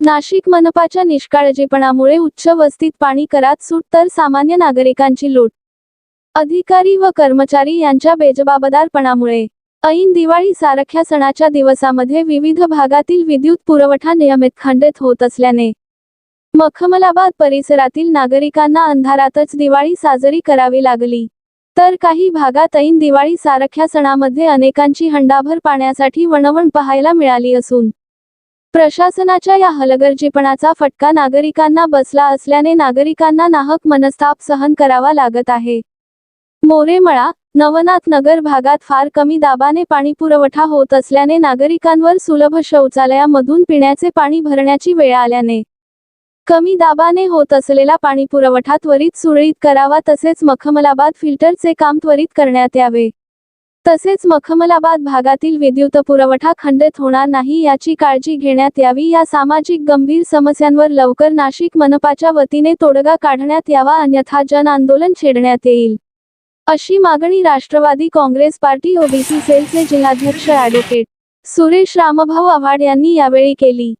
नाशिक मनपाच्या निष्काळजीपणामुळे उच्च वस्तीत पाणी करात सूट तर सामान्य नागरिकांची लूट. अधिकारी व कर्मचारी यांच्या बेजबाबदारपणामुळे ऐन दिवाळी सारख्या सणाच्या दिवसामध्ये विविध भागातील विद्युत पुरवठा नियमित खंडित होत असल्याने मखमलाबाद परिसरातील नागरिकांना अंधारातच दिवाळी साजरी करावी लागली. तर काही भागात ऐन दिवाळी सारख्या सणामध्ये अनेकांची हंडाभर पाण्यासाठी वणवण पाहायला मिळाली असून प्रशासनाच्या या हलगर्जीपणाचा फटका नागरिकांना बसला असल्याने नागरिकांना नाहक मनस्ताप सहन करावा लागत आहे. मोरेमळा नवनाथ नगर भागात फार कमी दाबाने पाणी पुरवठा होत असल्याने नागरिकांवर सुलभ शौचालयामधून पिण्याचे पाणी भरण्याची वेळ आल्याने. कमी दाबाने होत असलेला पाणी पुरवठा त्वरित सुरळीत करावा तसेच मखमलाबाद फिल्टरचे काम त्वरित करण्यात यावे. तसेच मखमलाबाद भागातील विद्युत पुरवठा खंडित होणार नाही याची काळजी घेण्यात यावी. या सामाजिक गंभीर समस्यांवर लवकर नाशिक मनपाच्या वतीने तोडगा काढण्यात यावा अन्यथा जन आंदोलन छेडण्यात येईल. अशी मागणी राष्ट्रवादी काँग्रेस पार्टी ओबीसी सेलचे जिल्हाध्यक्ष ॲडव्होकेट सुरेश रामभाऊ आव्हाड यांनी यावेळी केली.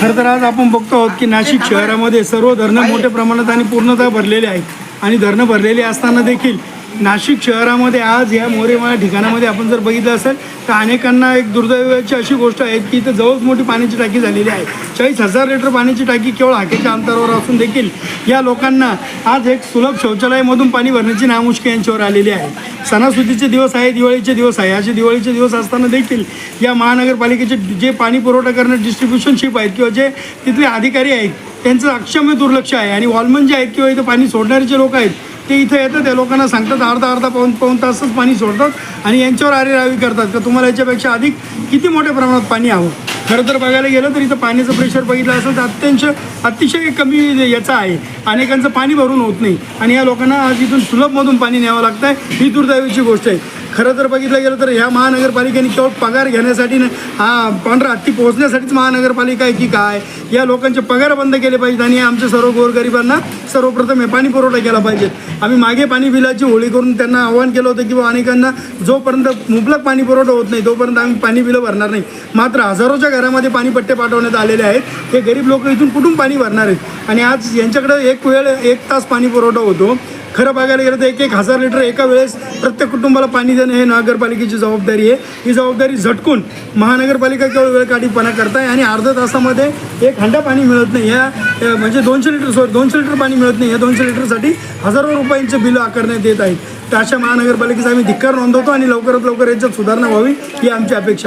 खर तर आज आपण बघतो आहोत की नाशिक शहरामध्ये सर्व धरणं मोठ्या प्रमाणात आणि पूर्णतः भरलेले आहेत. आणि धरणं भरलेली असताना देखील नाशिक शहरामध्ये आज या मोरेमाळा ठिकाणामध्ये आपण जर बघितलं असेल तर अनेकांना एक दुर्दैवाची अशी गोष्ट आहे की इथं जवळच मोठी पाण्याची टाकी झालेली आहे. चाळीस हजार लिटर पाण्याची टाकी केवळ हाकेच्या अंतरावर असून देखील या लोकांना आज एक सुलभ शौचालयामधून पाणी भरण्याची नामुष्की यांच्यावर आलेली आहे. सणासुदीचे दिवस आहे दिवाळीचे दिवस आहे. असे दिवाळीचे दिवस असताना देखील या महानगरपालिकेचे जे पाणी पुरवठा करणारे डिस्ट्रीब्युशन शिप आहेत किंवा जे तिथले अधिकारी आहेत त्यांचं अक्षम्य दुर्लक्ष आहे. आणि वॉलमन जे आहेत किंवा इथं पाणी सोडणारे जे लोक आहेत ते इथं येतं त्या लोकांना सांगतात अर्धा अर्धा पाऊन पाऊन तासच पाणी सोडतात आणि यांच्यावर आरेरावी करतात. का तुम्हाला याच्यापेक्षा अधिक किती मोठ्या प्रमाणात पाणी हवं? खरं तर बघायला गेलं तर इथं पाण्याचं प्रेशर बघितलं असेल तर अत्यंत अतिशय कमी याचा आहे. अनेकांचं पाणी भरून होत नाही. आणि या लोकांना आज इथून सुलभमधून पाणी न्यावं लागतं आहे ही दुर्दैवाची गोष्ट आहे. खरं तर बघितलं गेलं तर ह्या महानगरपालिकेने केवळ पगार घेण्यासाठी हा पांढरा हत्ती पोहोचण्यासाठीच महानगरपालिका आहे की काय? या लोकांचे पगार बंद केले पाहिजेत आणि आमच्या सर्व गोरगरिबांना सर्वप्रथम हे पाणी पुरवठा केला पाहिजे. आम्ही मागे पाणी बिलाची होळी करून त्यांना आवाहन केलं होतं की अनेकांना जोपर्यंत मुबलक पाणी पुरवठा होत नाही तोपर्यंत आम्ही पाणी बिलं भरणार नाही. मात्र हजारोच्या घरामध्ये पाणी पट्टे पाठवण्यात आलेले आहेत. हे गरीब लोक इथून कुठून पाणी भरणार आहेत? आणि आज यांच्याकडे एक वेळ एक तास पाणी पुरवठा होतो. खरं बघायला गेलं तर एक एक हजार लिटर एका वेळेस प्रत्येक कुटुंबाला पाणी देणं हे नगरपालिकेची जबाबदारी आहे. ही जबाबदारी झटकून महानगरपालिका केवळ वेळकाढीपणा करताय आणि अर्ध्या तासामध्ये एक हंडा पाणी मिळत नाही. या म्हणजे दोनशे लिटर सॉरी दोनशे लिटर पाणी मिळत नाही. या दोनशे लिटरसाठी हजारो रुपयांचे बिलं आकारण्यात येत आहेत. तर अशा महानगरपालिकेचा आम्ही धिक्कार नोंदवतो आणि लवकरात लवकर याच्यात सुधारणा व्हावी ही आमची अपेक्षा